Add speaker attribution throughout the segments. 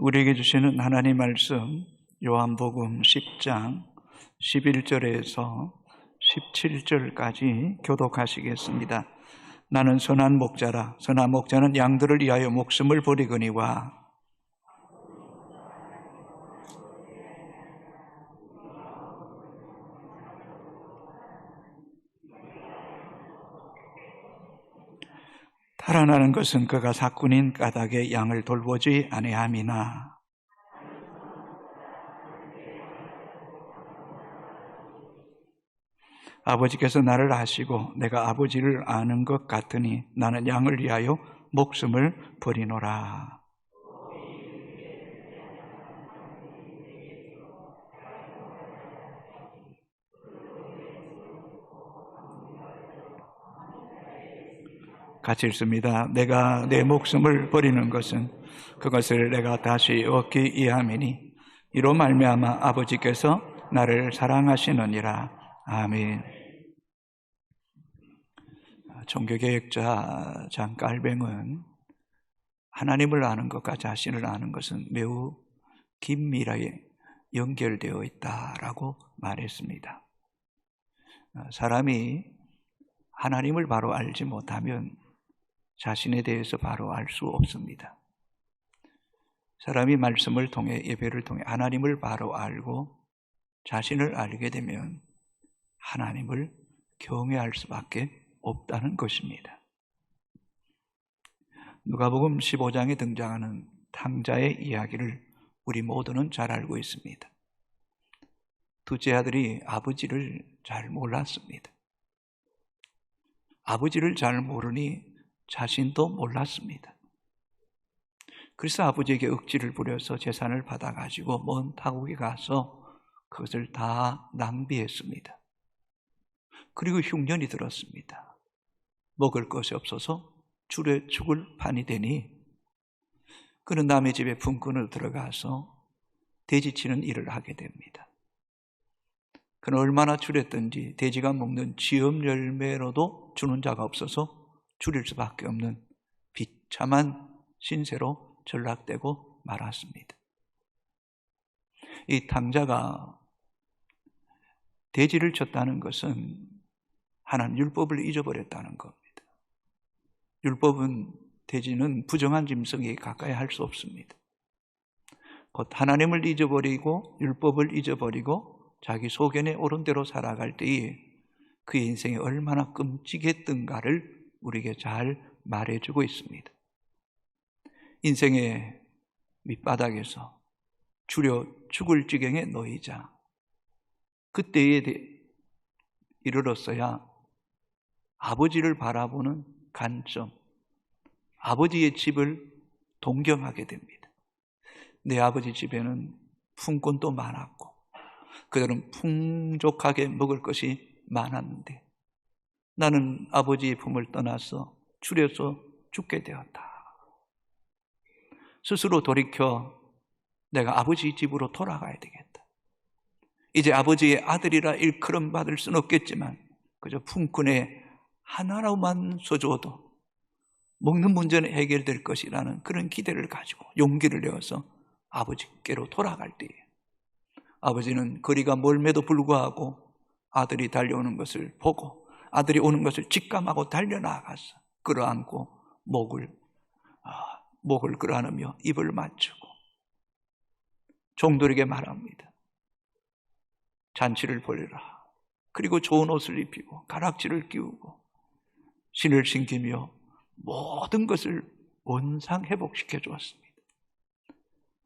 Speaker 1: 우리에게 주시는 하나님 말씀 요한복음 10장 11절에서 17절까지 교독하시겠습니다. 나는 선한 목자라 선한 목자는 양들을 위하여 목숨을 버리거니와 달아나는 것은 그가 사꾼인 까닭에 양을 돌보지 아니함이나 아버지께서 나를 아시고 내가 아버지를 아는 것 같으니 나는 양을 위하여 목숨을 버리노라. 같이 읽습니다. 내가 내 목숨을 버리는 것은 그것을 내가 다시 얻기 위함이니 이로 말미암아 아버지께서 나를 사랑하시느니라. 아멘. 종교개혁자 장 깔뱅은 하나님을 아는 것과 자신을 아는 것은 매우 긴밀하게 연결되어 있다라고 말했습니다. 사람이 하나님을 바로 알지 못하면 자신에 대해서 바로 알 수 없습니다. 사람이 말씀을 통해 예배를 통해 하나님을 바로 알고 자신을 알게 되면 하나님을 경외할 수밖에 없다는 것입니다. 누가복음 15장에 등장하는 탕자의 이야기를 우리 모두는 잘 알고 있습니다. 둘째 아들이 아버지를 잘 몰랐습니다. 아버지를 잘 모르니 자신도 몰랐습니다. 그래서 아버지에게 억지를 부려서 재산을 받아가지고 먼 타국에 가서 그것을 다 낭비했습니다. 그리고 흉년이 들었습니다. 먹을 것이 없어서 줄에 죽을 판이 되니 그는 남의 집에 품꾼을 들어가서 돼지치는 일을 하게 됩니다. 그는 얼마나 줄였든지 돼지가 먹는 지엄 열매로도 주는 자가 없어서 줄일 수밖에 없는 비참한 신세로 전락되고 말았습니다. 이 탕자가 돼지를 쳤다는 것은 하나님 율법을 잊어버렸다는 겁니다. 율법은 돼지는 부정한 짐승에 가까이 할 수 없습니다. 곧 하나님을 잊어버리고 율법을 잊어버리고 자기 소견에 옳은 대로 살아갈 때에 그의 인생이 얼마나 끔찍했던가를 우리에게 잘 말해주고 있습니다. 인생의 밑바닥에서 주려 죽을 지경에 놓이자 그때에 이르렀어야 아버지를 바라보는 관점, 아버지의 집을 동경하게 됩니다. 내 아버지 집에는 품꾼도 많았고, 그들은 풍족하게 먹을 것이 많았는데, 나는 아버지의 품을 떠나서 줄여서 죽게 되었다. 스스로 돌이켜 내가 아버지 집으로 돌아가야 되겠다. 이제 아버지의 아들이라 일컬음 받을 수는 없겠지만 그저 품꾼의 하나로만 써줘도 먹는 문제는 해결될 것이라는 그런 기대를 가지고 용기를 내어서 아버지께로 돌아갈 때에 아버지는 거리가 멀매도 불구하고 아들이 달려오는 것을 보고 아들이 오는 것을 직감하고 달려나가서 끌어안고 목을 아, 목을 끌어안으며 입을 맞추고 종들에게 말합니다. 잔치를 벌여라. 그리고 좋은 옷을 입히고 가락지를 끼우고 신을 신기며 모든 것을 원상 회복시켜 주었습니다.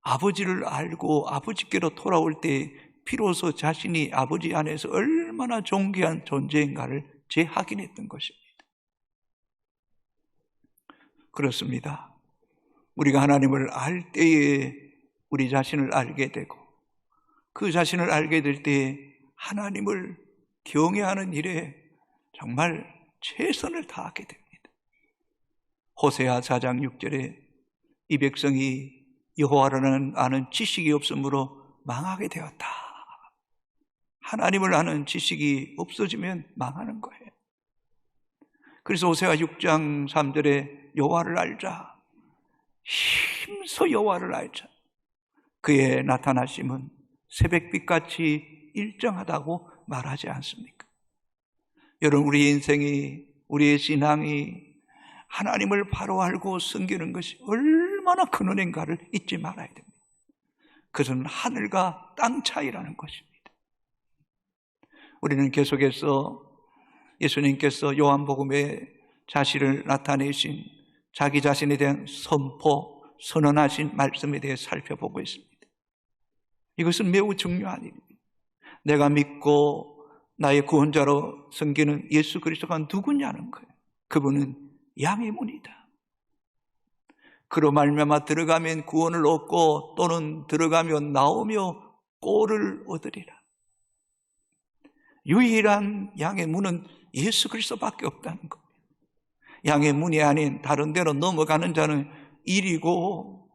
Speaker 1: 아버지를 알고 아버지께로 돌아올 때 비로소 자신이 아버지 안에서 얼마나 존귀한 존재인가를 재확인했던 것입니다. 그렇습니다. 우리가 하나님을 알 때에 우리 자신을 알게 되고 그 자신을 알게 될때 하나님을 경외하는 일에 정말 최선을 다하게 됩니다. 호세아 4장 6절에 이 백성이 여호와라는 아는 지식이 없으므로 망하게 되었다. 하나님을 아는 지식이 없어지면 망하는 거예요. 그래서 호세아 6장 3절에 여호와를 알자. 힘써 여호와를 알자. 그의 나타나심은 새벽빛같이 일정하다고 말하지 않습니까? 여러분, 우리 인생이, 우리의 신앙이 하나님을 바로 알고 섬기는 것이 얼마나 큰 은혜인가를 잊지 말아야 됩니다. 그것은 하늘과 땅 차이라는 것입니다. 우리는 계속해서 예수님께서 요한복음에 자신을 나타내신 자기 자신에 대한 선포, 선언하신 말씀에 대해 살펴보고 있습니다. 이것은 매우 중요한 일입니다. 내가 믿고 나의 구원자로 섬기는 예수 그리스도가 누구냐는 거예요. 그분은 양의 문이다. 그로 말미암아 들어가면 구원을 얻고 또는 들어가면 나오며 꼴을 얻으리라. 유일한 양의 문은 예수 그리스도밖에 없다는 겁니다. 양의 문이 아닌 다른 데로 넘어가는 자는 일이고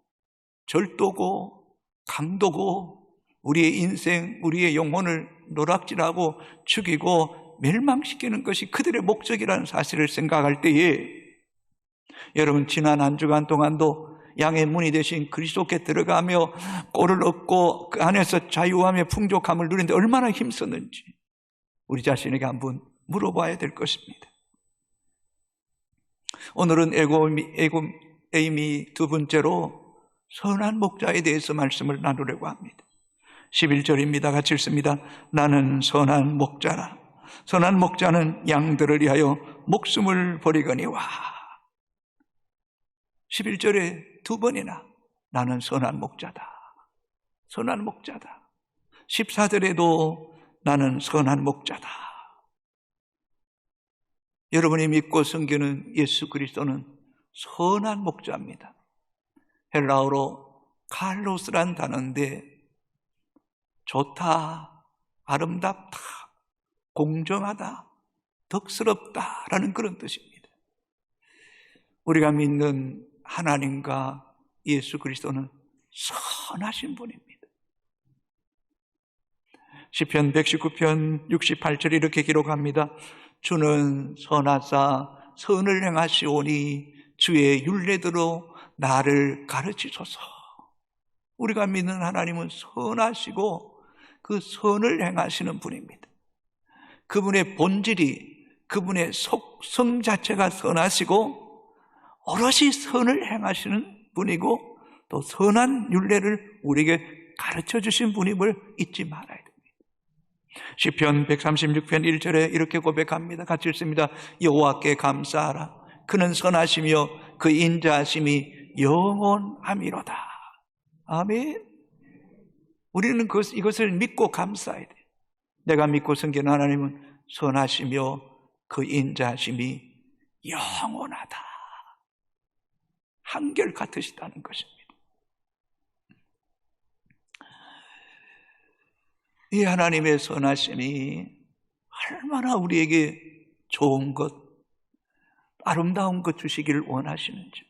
Speaker 1: 절도고 강도고 우리의 인생, 우리의 영혼을 노락질하고 죽이고 멸망시키는 것이 그들의 목적이라는 사실을 생각할 때에 여러분 지난 한 주간 동안도 양의 문이 되신 그리스도께 들어가며 꼴을 얻고 그 안에서 자유함의 풍족함을 누리는데 얼마나 힘썼는지 우리 자신에게 한번 물어봐야 될 것입니다. 오늘은 에고미, 에고, 에이미 두 번째로 선한 목자에 대해서 말씀을 나누려고 합니다. 11절입니다. 같이 읽습니다. 나는 선한 목자라. 선한 목자는 양들을 위하여 목숨을 버리거니와. 11절에 두 번이나 나는 선한 목자다. 선한 목자다. 14절에도 나는 선한 목자다. 여러분이 믿고 섬기는 예수 그리스도는 선한 목자입니다. 헬라어로 칼로스란 단어인데 좋다, 아름답다, 공정하다, 덕스럽다라는 그런 뜻입니다. 우리가 믿는 하나님과 예수 그리스도는 선하신 분입니다. 시편 119편 68절 이렇게 기록합니다. 주는 선하사 선을 행하시오니 주의 윤례대로 나를 가르치소서. 우리가 믿는 하나님은 선하시고 그 선을 행하시는 분입니다. 그분의 본질이 그분의 속성 자체가 선하시고 오롯이 선을 행하시는 분이고 또 선한 윤례를 우리에게 가르쳐 주신 분임을 잊지 말아야 됩니다. 시편 136편 1절에 이렇게 고백합니다. 같이 읽습니다. 여호와께 감사하라. 그는 선하시며 그 인자하심이 영원함이로다. 아멘. 우리는 이것을 믿고 감사해야 돼. 내가 믿고 섬기는 하나님은 선하시며 그 인자하심이 영원하다. 한결 같으시다는 것입니다. 이 하나님의 선하심이 얼마나 우리에게 좋은 것, 아름다운 것 주시기를 원하시는지.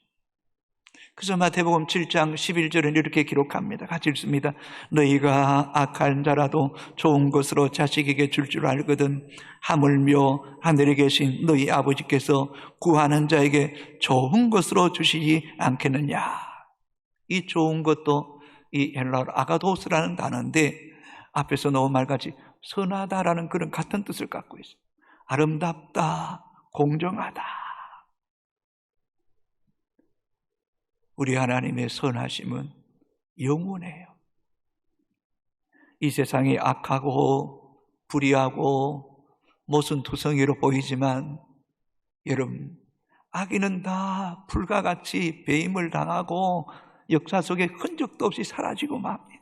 Speaker 1: 그래서 마태복음 7장 11절은 이렇게 기록합니다. 같이 읽습니다. 너희가 악한 자라도 좋은 것으로 자식에게 줄줄 줄 알거든 하물며 하늘에 계신 너희 아버지께서 구하는 자에게 좋은 것으로 주시지 않겠느냐. 이 좋은 것도 이 헬라어 아가도스라는 단어인데 앞에서 너무 말같이 선하다라는 그런 같은 뜻을 갖고 있어요. 아름답다, 공정하다. 우리 하나님의 선하심은 영원해요. 이 세상이 악하고 불의하고 모순투성이로 보이지만 여러분 악인은 다 불가같이 배임을 당하고 역사 속에 흔적도 없이 사라지고 맙니다.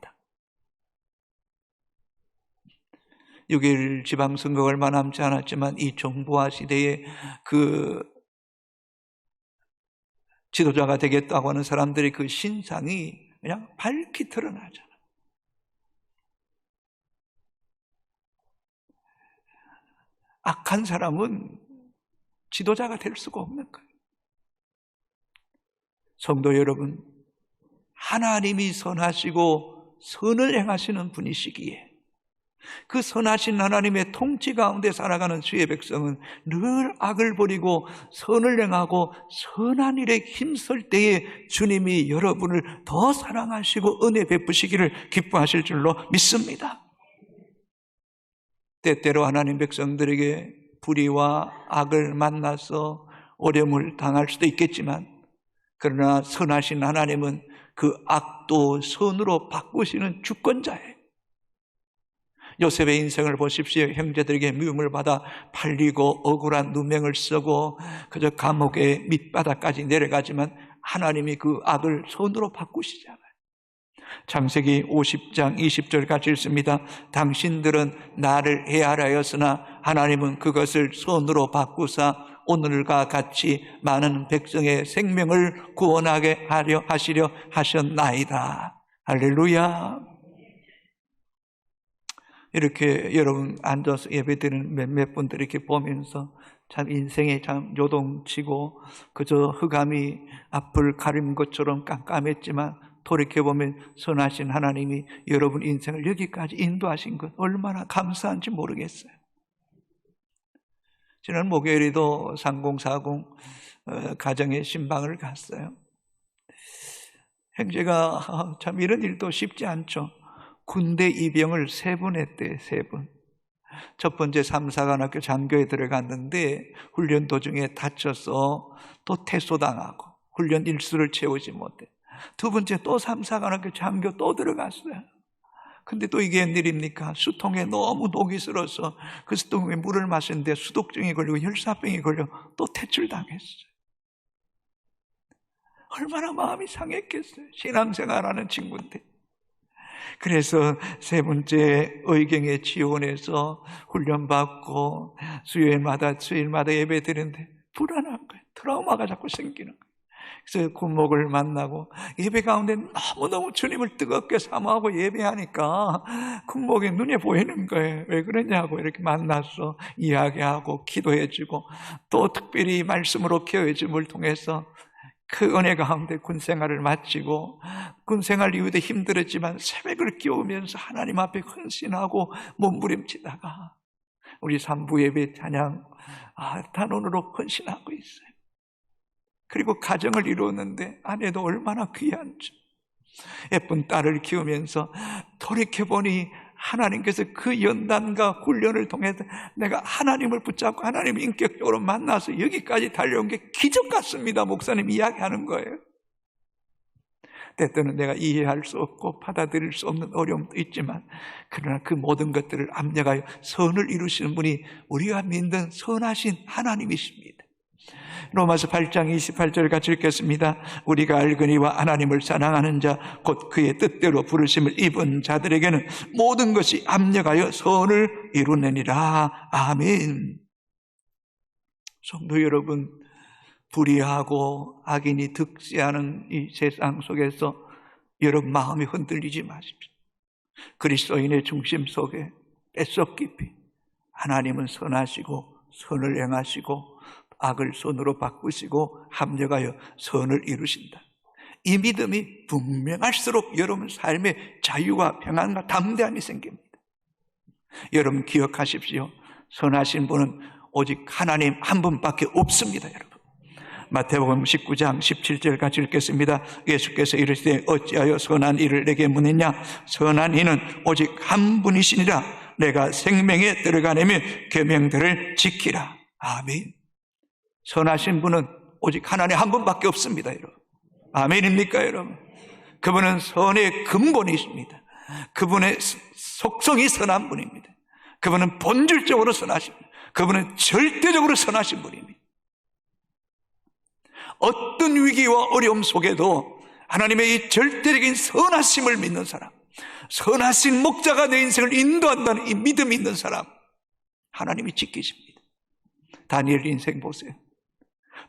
Speaker 1: 6일 지방선거 얼마 남지 않았지만 이 정부화 시대에 그 지도자가 되겠다고 하는 사람들의 그 신상이 그냥 밝히 드러나잖아. 악한 사람은 지도자가 될 수가 없는 거예요. 성도 여러분, 하나님이 선하시고 선을 행하시는 분이시기에 그 선하신 하나님의 통치 가운데 살아가는 주의 백성은 늘 악을 버리고 선을 행하고 선한 일에 힘쓸 때에 주님이 여러분을 더 사랑하시고 은혜 베푸시기를 기뻐하실 줄로 믿습니다. 때때로 하나님 백성들에게 불의와 악을 만나서 어려움을 당할 수도 있겠지만 그러나 선하신 하나님은 그 악도 선으로 바꾸시는 주권자예요. 요셉의 인생을 보십시오. 형제들에게 미움을 받아 팔리고 억울한 누명을 쓰고 그저 감옥의 밑바닥까지 내려가지만 하나님이 그 악을 선으로 바꾸시잖아요. 창세기 50장 20절 같이 읽습니다. 당신들은 나를 해하라였으나 하나님은 그것을 선으로 바꾸사 오늘과 같이 많은 백성의 생명을 구원하게 하려 하시려 하셨나이다. 할렐루야. 이렇게 여러분 앉아서 예배드리는 몇몇 분들 이렇게 보면서 참 인생에 참 요동치고 그저 흑암이 앞을 가린 것처럼 깜깜했지만 돌이켜보면 선하신 하나님이 여러분 인생을 여기까지 인도하신 것 얼마나 감사한지 모르겠어요. 지난 목요일에도 3040 어, 가정의 신방을 갔어요. 형제가 참 이런 일도 쉽지 않죠. 군대 입영을 세 번 했대, 세 번. 첫 번째 삼사관학교 장교에 들어갔는데 훈련 도중에 다쳐서 또 퇴소당하고 훈련 일수를 채우지 못해. 두 번째 또 삼사관학교 장교 또 들어갔어요. 근데 또 이게 웬일입니까? 수통에 너무 녹이 슬어서 그 수통에 물을 마시는데 수독증이 걸리고 혈사병이 걸려 또 퇴출당했어요. 얼마나 마음이 상했겠어요. 신앙생활하는 친구인데. 그래서 세 번째 의경에 지원해서 훈련받고 수요일마다 수요일마다 예배 드리는데 불안한 거예요. 트라우마가 자꾸 생기는 거예요. 그래서 군목을 만나고 예배 가운데 너무너무 주님을 뜨겁게 사모하고 예배하니까 군목이 눈에 보이는 거예요. 왜 그러냐고 이렇게 만나서 이야기하고 기도해주고 또 특별히 말씀으로 케어해줌을 통해서 그 은혜 가운데 군 생활을 마치고 군 생활 이후에 힘들었지만 새벽을 끼우면서 하나님 앞에 헌신하고 몸부림치다가 우리 삼부 예배 찬양 아, 단원으로 헌신하고 있어요. 그리고 가정을 이루었는데 아내도 얼마나 귀한지 예쁜 딸을 키우면서 돌이켜보니 하나님께서 그 연단과 훈련을 통해서 내가 하나님을 붙잡고 하나님을 인격적으로 만나서 여기까지 달려온 게 기적 같습니다. 목사님 이야기하는 거예요. 때때는 내가 이해할 수 없고 받아들일 수 없는 어려움도 있지만 그러나 그 모든 것들을 압력하여 선을 이루시는 분이 우리가 믿는 선하신 하나님이십니다. 로마서 8장 28절 같이 읽겠습니다. 우리가 알거니와 하나님을 사랑하는 자 곧 그의 뜻대로 부르심을 입은 자들에게는 모든 것이 압력하여 선을 이루느니라. 아멘. 성도 여러분, 불의하고 악인이 득세하는 이 세상 속에서 여러분 마음이 흔들리지 마십시오. 그리스도인의 중심 속에 뱃속 깊이 하나님은 선하시고 선을 행하시고 악을 선으로 바꾸시고 합력하여 선을 이루신다. 이 믿음이 분명할수록 여러분 삶에 자유와 평안과 담대함이 생깁니다. 여러분 기억하십시오. 선하신 분은 오직 하나님 한 분밖에 없습니다, 여러분. 마태복음 19장 17절 같이 읽겠습니다. 예수께서 이르시되 어찌하여 선한 일을 내게 묻느냐? 선한 이는 오직 한 분이시니라. 내가 생명에 들어가려면 계명들을 지키라. 아멘. 선하신 분은 오직 하나님 한 분밖에 없습니다, 여러분. 아멘입니까, 여러분? 그분은 선의 근본이십니다. 그분의 속성이 선한 분입니다. 그분은 본질적으로 선하십니다. 그분은 절대적으로 선하신 분입니다. 어떤 위기와 어려움 속에도 하나님의 이 절대적인 선하심을 믿는 사람, 선하신 목자가 내 인생을 인도한다는 이 믿음이 있는 사람, 하나님이 지키십니다. 다니엘 인생 보세요.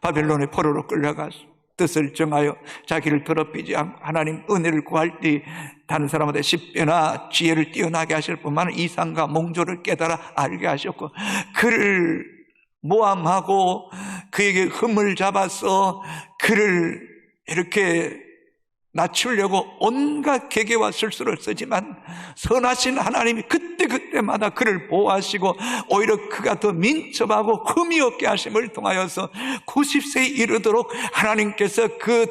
Speaker 1: 바벨론의 포로로 끌려가서 뜻을 정하여 자기를 더럽히지 않고 하나님 은혜를 구할 때 다른 사람한테 십배나 지혜를 뛰어나게 하실 뿐만 아니라 이상과 몽조를 깨달아 알게 하셨고 그를 모함하고 그에게 흠을 잡아서 그를 이렇게 낮추려고 온갖 계계와 술수를 쓰지만 선하신 하나님이 그때그때마다 그를 보호하시고 오히려 그가 더 민첩하고 흠이 없게 하심을 통하여서 90세에 이르도록 하나님께서 그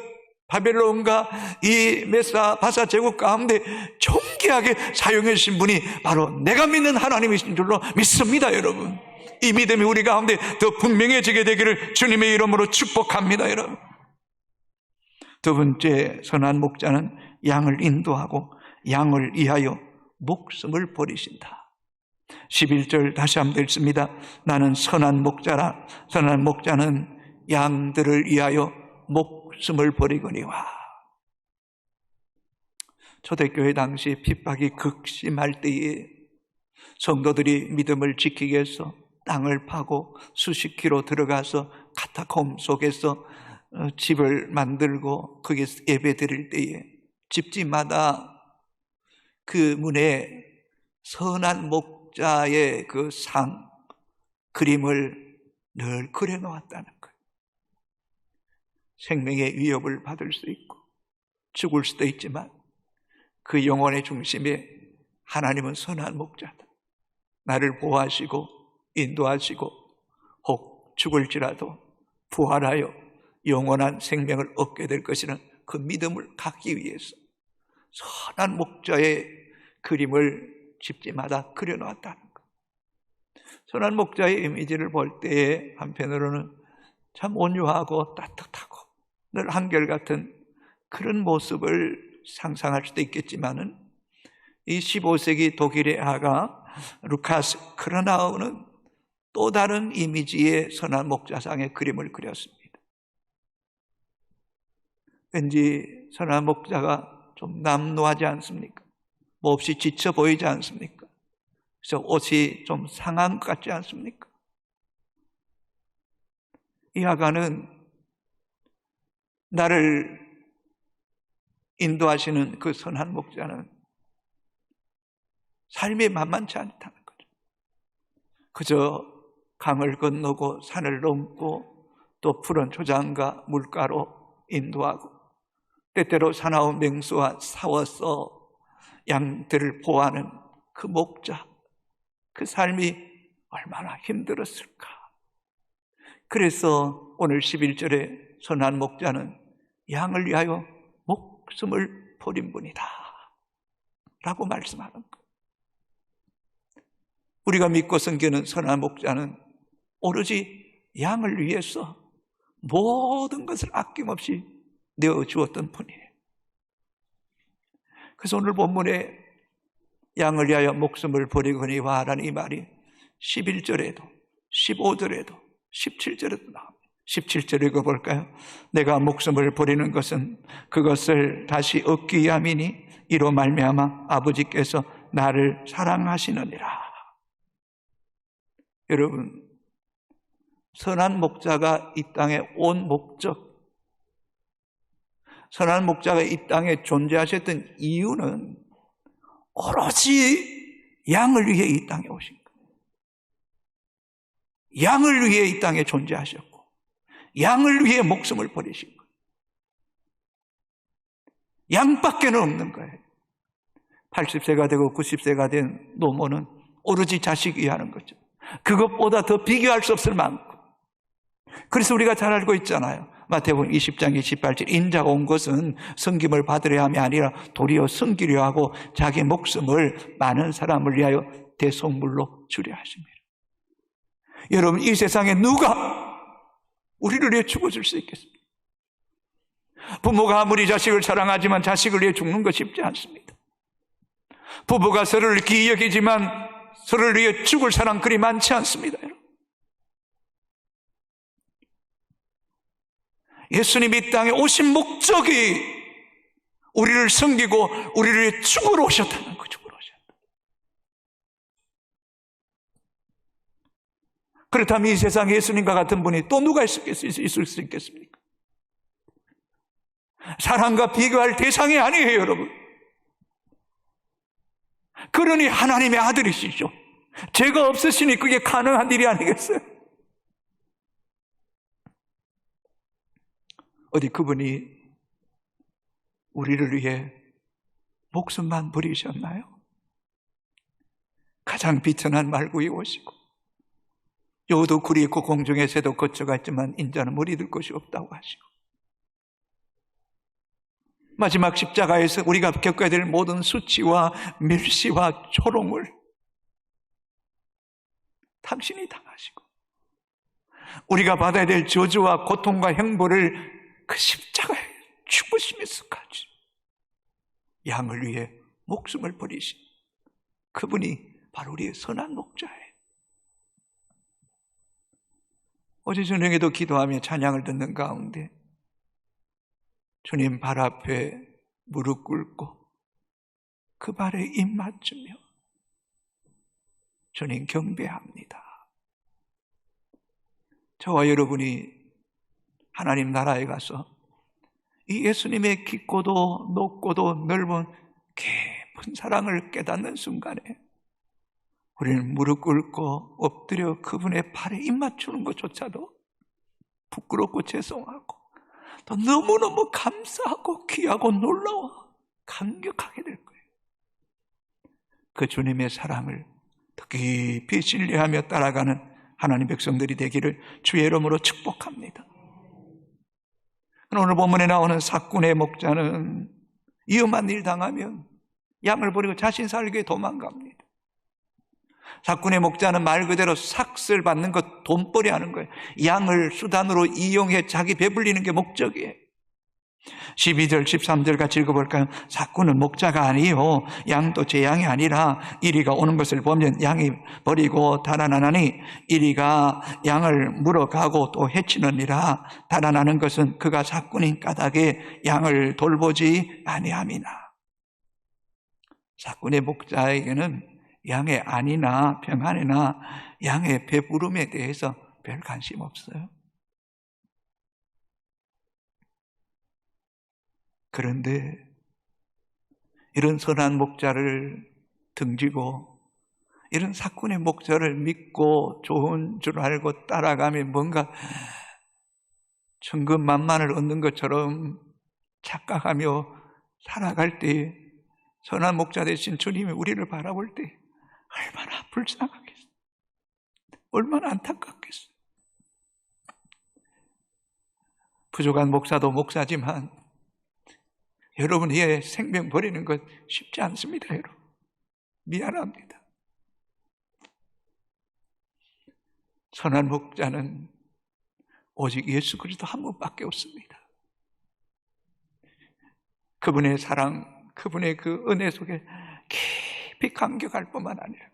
Speaker 1: 바벨론과 이 메사 바사 제국 가운데 존귀하게 사용해 주신 분이 바로 내가 믿는 하나님이신 줄로 믿습니다, 여러분. 이 믿음이 우리 가운데 더 분명해지게 되기를 주님의 이름으로 축복합니다, 여러분. 두 번째 선한 목자는 양을 인도하고 양을 위하여 목숨을 버리신다. 11절 다시 한번 읽습니다. 나는 선한 목자라. 선한 목자는 양들을 위하여 목숨을 버리거니와. 초대교회 당시 핍박이 극심할 때에 성도들이 믿음을 지키기 위해서 땅을 파고 수십 킬로 들어가서 카타콤 속에서 어, 집을 만들고 거기서 예배 드릴 때에 집집마다 그 문에 선한 목자의 그 상, 그림을 늘 그려 놓았다는 거예요. 생명의 위협을 받을 수 있고 죽을 수도 있지만 그 영혼의 중심에 하나님은 선한 목자다. 나를 보호하시고 인도하시고 혹 죽을지라도 부활하여 영원한 생명을 얻게 될 것이라는 그 믿음을 갖기 위해서 선한 목자의 그림을 집집마다 그려놓았다는 것. 선한 목자의 이미지를 볼 때에 한편으로는 참 온유하고 따뜻하고 늘 한결같은 그런 모습을 상상할 수도 있겠지만은 이 15세기 독일의 아가 루카스 크로나우는 또 다른 이미지의 선한 목자상의 그림을 그렸습니다. 왠지 선한 목자가 좀 남노하지 않습니까? 몹시 뭐 지쳐 보이지 않습니까? 그래서 옷이 좀 상한 것 같지 않습니까? 이 아가는 나를 인도하시는 그 선한 목자는 삶이 만만치 않다는 거죠. 그저 강을 건너고 산을 넘고 또 푸른 초장과 물가로 인도하고 때때로 사나운 맹수와 싸워서 양들을 보호하는 그 목자, 그 삶이 얼마나 힘들었을까. 그래서 오늘 11절에 선한 목자는 양을 위하여 목숨을 버린 분이다. 라고 말씀하는 것. 우리가 믿고 섬기는 선한 목자는 오로지 양을 위해서 모든 것을 아낌없이 내어 주었던 분이에요. 그래서 오늘 본문에 양을 위하여 목숨을 버리거니와 라는 이 말이 11절에도 15절에도 17절에도 나옵니다. 17절 읽어볼까요? 내가 목숨을 버리는 것은 그것을 다시 얻기 위함이니 이로 말미암아 아버지께서 나를 사랑하시느니라. 여러분 선한 목자가 이 땅에 온 목적 선한 목자가 이 땅에 존재하셨던 이유는 오로지 양을 위해 이 땅에 오신 거예요. 양을 위해 이 땅에 존재하셨고, 양을 위해 목숨을 버리신 거예요. 양밖에는 없는 거예요. 80세가 되고 90세가 된 노모는 오로지 자식 위하는 거죠. 그것보다 더 비교할 수 없을 만큼. 그래서 우리가 잘 알고 있잖아요. 마태복음 20장 28절 인자가 온 것은 성김을 받으려 함이 아니라 도리어 섬기려 하고 자기 목숨을 많은 사람을 위하여 대속물로 주려 하십니다. 여러분 이 세상에 누가 우리를 위해 죽어줄 수 있겠습니까? 부모가 아무리 자식을 사랑하지만 자식을 위해 죽는 것 쉽지 않습니다. 부부가 서로를 기여기지만 서로를 위해 죽을 사람 그리 많지 않습니다. 여러분. 예수님이 이 땅에 오신 목적이 우리를 섬기고 우리를 죽으러 오셨다는 거 죽으러 오셨다. 그렇다면 이 세상에 예수님과 같은 분이 또 누가 있을 수 있겠습니까? 사랑과 비교할 대상이 아니에요, 여러분. 그러니 하나님의 아들이시죠. 죄가 없으시니 그게 가능한 일이 아니겠어요? 어디 그분이 우리를 위해 목숨만 버리셨나요? 가장 비천한 말구이 오시고 여도 굴이 있고 공중에 새도 거쳐갔지만 인자는 머리 들 것이 없다고 하시고 마지막 십자가에서 우리가 겪어야 될 모든 수치와 멸시와 조롱을 당신이 당하시고 우리가 받아야 될 저주와 고통과 형벌을 그 십자가에 죽으시면서까지 양을 위해 목숨을 버리신 그분이 바로 우리의 선한 목자예요. 어제 저녁에도 기도하며 찬양을 듣는 가운데 주님 발 앞에 무릎 꿇고 그 발에 입 맞추며 주님 경배합니다. 저와 여러분이 하나님 나라에 가서 이 예수님의 깊고도 높고도 넓은 깊은 사랑을 깨닫는 순간에 우리는 무릎 꿇고 엎드려 그분의 발에 입 맞추는 것조차도 부끄럽고 죄송하고 또 너무너무 감사하고 귀하고 놀라워 감격하게 될 거예요. 그 주님의 사랑을 더 깊이 신뢰하며 따라가는 하나님 백성들이 되기를 주의 이름으로 축복합니다. 오늘 본문에 나오는 사꾼의 목자는 위험한 일 당하면 양을 버리고 자신 살게 도망갑니다. 사꾼의 목자는 말 그대로 삭슬 받는 것 돈벌이 하는 거예요. 양을 수단으로 이용해 자기 배불리는 게 목적이에요. 12절, 13절 같이 읽어볼까요? 사꾼은 목자가 아니요. 양도 제 양이 아니라 이리가 오는 것을 보면 양이 버리고 달아나나니 이리가 양을 물어가고 또 해치느니라. 달아나는 것은 그가 사꾼인 까닭에 양을 돌보지 아니함이나. 사꾼의 목자에게는 양의 안이나 평안이나 양의 배부름에 대해서 별 관심 없어요. 그런데 이런 선한 목자를 등지고 이런 사꾼의 목자를 믿고 좋은 줄 알고 따라가면 뭔가 천금만만을 얻는 것처럼 착각하며 살아갈 때 선한 목자 대신 주님이 우리를 바라볼 때 얼마나 불쌍하겠어. 얼마나 안타깝겠어. 부족한 목사도 목사지만 여러분의 생명 버리는 것 쉽지 않습니다, 여러분. 미안합니다. 선한 목자는 오직 예수 그리스도 한 분밖에 없습니다. 그분의 사랑, 그분의 그 은혜 속에 깊이 감격할 뿐만 아니라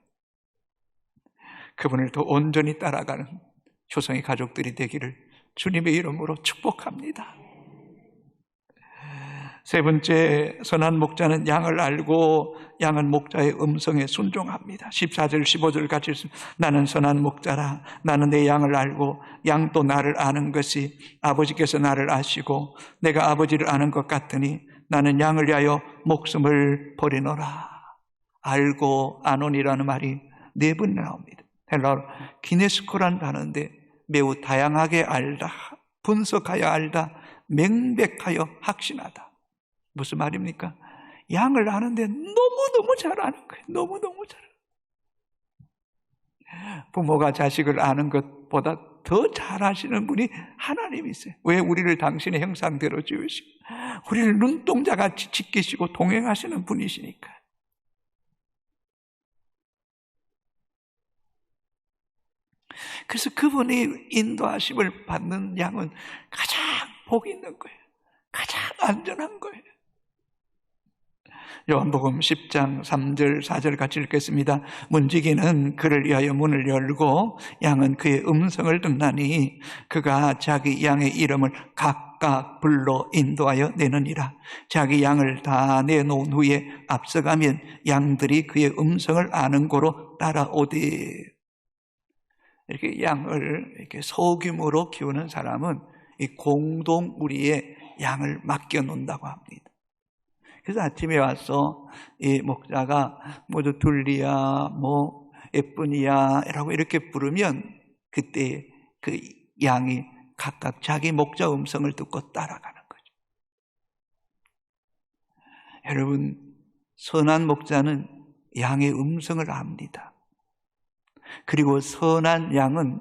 Speaker 1: 그분을 더 온전히 따라가는 조성의 가족들이 되기를 주님의 이름으로 축복합니다. 세 번째 선한 목자는 양을 알고 양은 목자의 음성에 순종합니다. 14절 15절 같이. 나는 선한 목자라 나는 내 양을 알고 양도 나를 아는 것이 아버지께서 나를 아시고 내가 아버지를 아는 것 같으니 나는 양을 위하여 목숨을 버리노라. 알고 아논이라는 말이 네 번 나옵니다. 헬라어 기네스코란 단어인데 매우 다양하게 알다, 분석하여 알다, 명백하여 확신하다. 무슨 말입니까? 양을 아는데 너무너무 잘 아는 거예요. 너무너무 잘. 부모가 자식을 아는 것보다 더 잘하시는 분이 하나님이세요. 왜 우리를 당신의 형상대로 지으시고, 우리를 눈동자같이 지키시고 동행하시는 분이시니까. 그래서 그분이 인도하심을 받는 양은 가장 복 있는 거예요. 가장 안전한 거예요. 요한복음 10장 3절 4절 같이 읽겠습니다. 문지기는 그를 위하여 문을 열고 양은 그의 음성을 듣나니 그가 자기 양의 이름을 각각 불러 인도하여 내느니라. 자기 양을 다 내놓은 후에 앞서가면 양들이 그의 음성을 아는 고로 따라오되 이렇게 양을 이렇게 소규모로 키우는 사람은 이 공동 우리의 양을 맡겨 놓는다고 합니다. 그래서 아침에 와서 이 목자가 모두 둘리야, 뭐 예쁜이야라고 이렇게 부르면 그때 그 양이 각각 자기 목자 음성을 듣고 따라가는 거죠. 여러분, 선한 목자는 양의 음성을 압니다. 그리고 선한 양은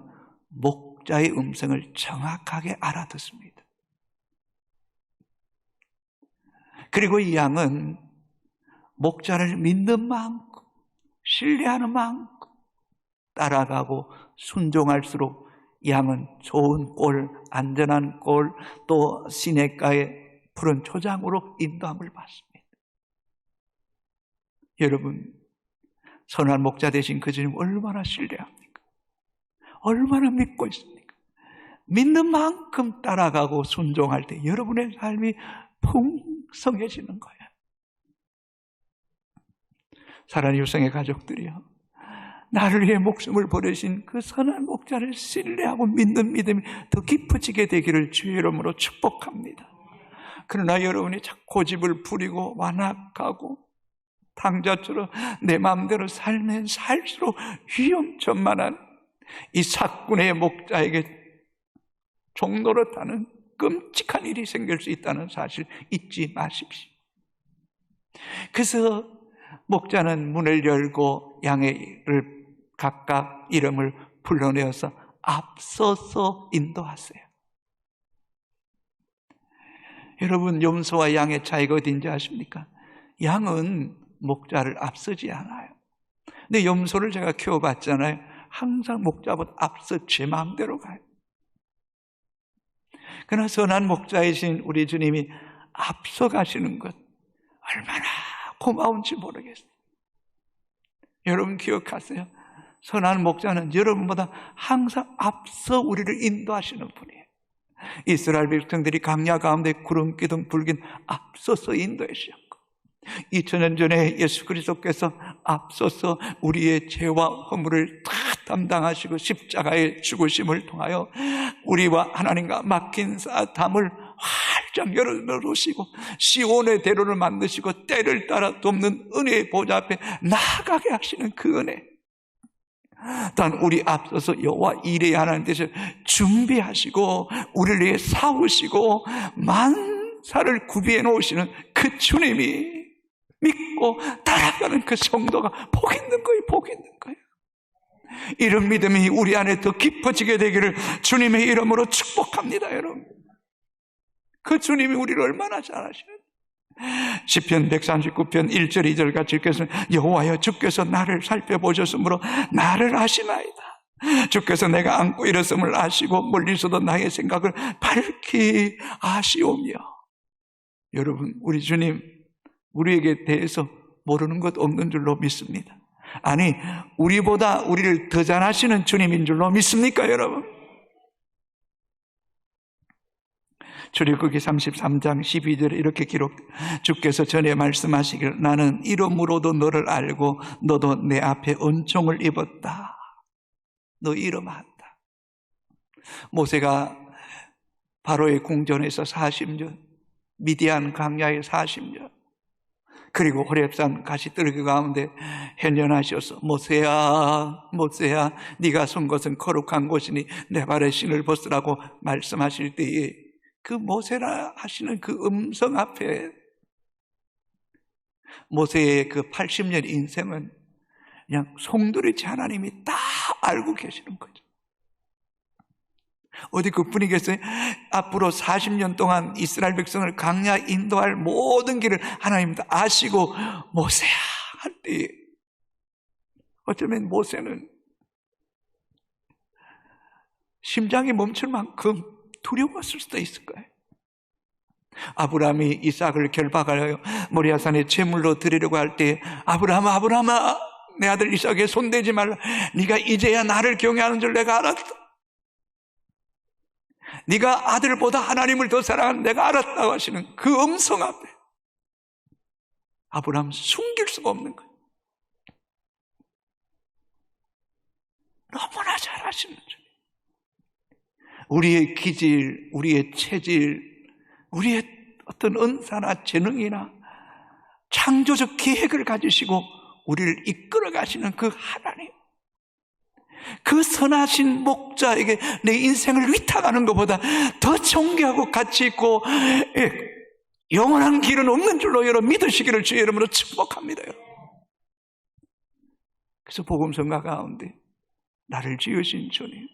Speaker 1: 목자의 음성을 정확하게 알아듣습니다. 그리고 이 양은 목자를 믿는 만큼, 신뢰하는 만큼 따라가고 순종할수록 양은 좋은 꼴, 안전한 꼴, 또 시냇가의 푸른 초장으로 인도함을 받습니다. 여러분, 선한 목자 되신 그 주님 얼마나 신뢰합니까? 얼마나 믿고 있습니까? 믿는 만큼 따라가고 순종할 때 여러분의 삶이 풍 성해지는 거예요. 사랑하는 유성의 가족들이요. 나를 위해 목숨을 버리신 그 선한 목자를 신뢰하고 믿는 믿음이 더 깊어지게 되기를 주의 이름으로 축복합니다. 그러나 여러분이 고집을 부리고 완악하고 당자처럼 내 마음대로 살면 살수록 위험천만한 이 사꾼의 목자에게 종로를 타는 끔찍한 일이 생길 수 있다는 사실 잊지 마십시오. 그래서 목자는 문을 열고 양의를 각각 이름을 불러내어서 앞서서 인도하세요. 여러분 염소와 양의 차이가 어딘지 아십니까? 양은 목자를 앞서지 않아요. 근데 염소를 제가 키워봤잖아요. 항상 목자보다 앞서 제 마음대로 가요. 그러나 선한 목자이신 우리 주님이 앞서 가시는 것 얼마나 고마운지 모르겠어요. 여러분 기억하세요. 선한 목자는 여러분보다 항상 앞서 우리를 인도하시는 분이에요. 이스라엘 백성들이 강야 가운데 구름 기둥 불긴 앞서서 주셨고 2000년 전에 예수 그리스도께서 앞서서 우리의 죄와 허물을 다 담당하시고 십자가의 죽으심을 통하여 우리와 하나님과 막힌 담을 활짝 열어놓으시고 시온의 대로를 만드시고 때를 따라 돕는 은혜의 보좌 앞에 나아가게 하시는 그 은혜. 단 우리 앞서서 여호와 일에 하나님 뜻을 준비하시고 우리를 위해 싸우시고 만사를 구비해 놓으시는 그 주님이 믿고 따라가는 그 성도가 복 있는 거예요 복 있는 거예요 이런 믿음이 우리 안에 더 깊어지게 되기를 주님의 이름으로 축복합니다 여러분 그 주님이 우리를 얼마나 잘하시는 시편 139편 1절 2절 같이 읽겠습니다. 여호와여 주께서 나를 살펴보셨으므로 나를 아시나이다. 주께서 내가 안고 일었음을 아시고 멀리서도 나의 생각을 밝히 아시오며 여러분 우리 주님 우리에게 대해서 모르는 것 없는 줄로 믿습니다. 아니 우리보다 우리를 더 잘하시는 주님인 줄로 믿습니까 여러분? 출애굽기 33장 12절에 이렇게 기록 주께서 전에 말씀하시길 나는 이름으로도 너를 알고 너도 내 앞에 은총을 입었다. 너 이름 안다. 모세가 바로의 궁전에서 40년 미디안 강야에 40년 그리고 호렙산 가시떨기 가운데 현연하셔서 모세야 모세야 네가 선 것은 거룩한 곳이니 내 발에 신을 벗으라고 말씀하실 때에 그 모세라 하시는 그 음성 앞에 모세의 그 80년 인생은 그냥 송두리째 하나님이 다 알고 계시는 거죠. 어디 그 분이겠어요? 앞으로 40년 동안 이스라엘 백성을 강야 인도할 모든 길을 하나님 다 아시고 모세야 할때 어쩌면 모세는 심장이 멈출 만큼 두려웠을 수도 있을 거예요. 아브라함이 이삭을 결박하여 모리아산에 제물로 드리려고 할 때 아브라함아 아브라함아 내 아들 이삭에 손대지 말라 네가 이제야 나를 경외하는 줄 내가 알았다 네가 아들보다 하나님을 더 사랑하는 내가 알았다고 하시는 그 음성 앞에 아브라함 숨길 수가 없는 거예요 너무나 잘하시는 줄 우리의 기질, 우리의 체질, 우리의 어떤 은사나 재능이나 창조적 계획을 가지시고 우리를 이끌어 가시는 그 하나님. 그 선하신 목자에게 내 인생을 위탁하는 것보다 더 존귀하고 가치 있고 예, 영원한 길은 없는 줄로 여러분 믿으시기를 주의 이름으로 축복합니다. 그래서 복음성가 가운데 나를 지으신 주님